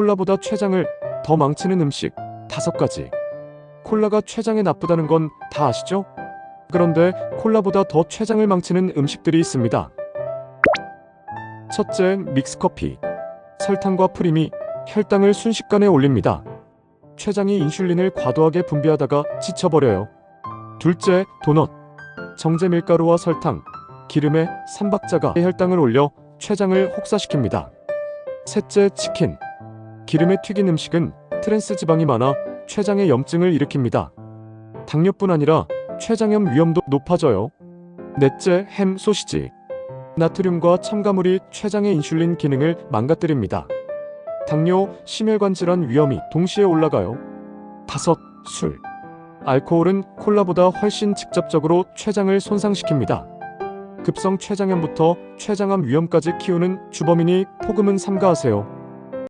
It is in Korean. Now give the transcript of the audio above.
콜라보다 췌장을 더 망치는 음식 다섯 가지. 콜라가 췌장에 나쁘다는 건 다 아시죠? 그런데 콜라보다 더 췌장을 망치는 음식들이 있습니다. 첫째, 믹스커피. 설탕과 프림이 혈당을 순식간에 올립니다. 췌장이 인슐린을 과도하게 분비하다가 지쳐버려요. 둘째, 도넛. 정제 밀가루와 설탕, 기름의 삼박자가 혈당을 올려 췌장을 혹사시킵니다. 셋째, 치킨. 기름에 튀긴 음식은 트랜스 지방이 많아 췌장의 염증을 일으킵니다. 당뇨뿐 아니라 췌장염 위험도 높아져요. 넷째, 햄, 소시지. 나트륨과 첨가물이 췌장의 인슐린 기능을 망가뜨립니다. 당뇨, 심혈관 질환 위험이 동시에 올라가요. 다섯, 술. 알코올은 콜라보다 훨씬 직접적으로 췌장을 손상시킵니다. 급성 췌장염부터 췌장암 위험까지 키우는 주범이니 폭음은 삼가하세요.